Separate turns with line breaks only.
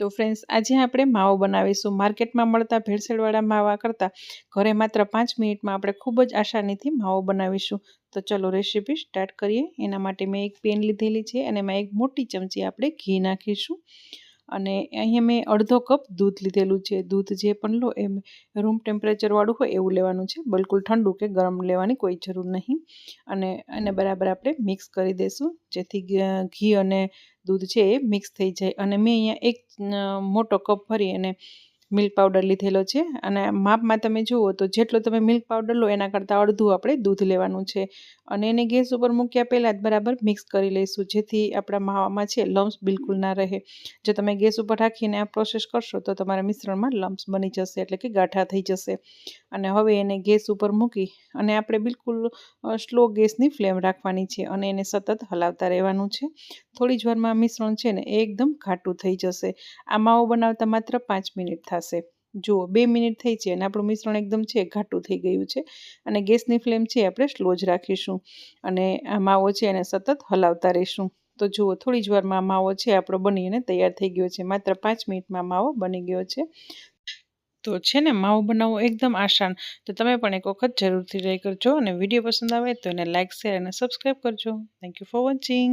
તો ફ્રેન્ડ્સ આજે આપણે માવો બનાવીશું. માર્કેટમાં મળતા ભેળસેળવાળા માવા કરતાં ઘરે માત્ર પાંચ મિનિટમાં આપણે ખૂબ જ આસાનીથી માવો બનાવીશું. તો ચલો રેસીપી સ્ટાર્ટ કરીએ. એના માટે મેં એક પેન લીધેલી છે અને એમાં એક મોટી ચમચી આપણે ઘી નાખીશું. અને અહીંયા મેં અડધો કપ દૂધ લીધેલું છે. દૂધ જે પણ લો એ રૂમ ટેમ્પરેચરવાળું હોય એવું લેવાનું છે. બિલકુલ ઠંડુ કે ગરમ લેવાની કોઈ જરૂર નહીં. અને એને બરાબર આપણે મિક્સ કરી દઈશું. જેથી ઘી અને દૂધ છે એ મિક્સ થઈ જાય. અને મેં અહીંયા એક મોટો કપ ભરી અને મિલ્ક પાવડર લીધેલો છે અને માપમાં તમે જુઓ તો જેટલો તમે મિલ્ક પાવડર લો એના કરતાં અડધું આપણે દૂધ લેવાનું છે. અને એને ગેસ ઉપર મૂક્યા પહેલાં જ બરાબર મિક્સ કરી લઈશું, જેથી આપણા માવામાં છે લમ્સ બિલકુલ ના રહે. જો તમે ગેસ ઉપર રાખીને આ પ્રોસેસ કરશો તો તમારા મિશ્રણમાં લમ્સ બની જશે, એટલે કે ગાંઠા થઈ જશે. અને હવે એને ગેસ ઉપર મૂકી અને આપણે બિલકુલ સ્લો ગેસની ફ્લેમ રાખવાની છે અને એને સતત હલાવતા રહેવાનું છે. થોડી જ વારમાં મિશ્રણ છે ને એકદમ ઘાટું થઈ જશે. આ માવો બનાવતા માત્ર પાંચ મિનિટ થશે. જુઓ, બે મિનિટ થઈ છે અને આપણું મિશ્રણ એકદમ છે ઘાટું થઈ ગયું છે અને ગેસની ફ્લેમ છે આપણે સ્લો જ રાખીશું અને આ માવો છે એને સતત હલાવતા રહીશું. તો જુઓ, થોડી જ વારમાં માવો છે આપણો બનીને તૈયાર થઈ ગયો છે. માત્ર પાંચ મિનિટમાં માવો બની ગયો છે. તો છે ને, માવો બનાવવો એકદમ આસાન. તો તમે પણ એક વખત જરૂરથી ટ્રાય કરજો અને વીડિયો પસંદ આવે તો એને લાઇક શેર અને સબસ્ક્રાઈબ કરજો. Thank you for watching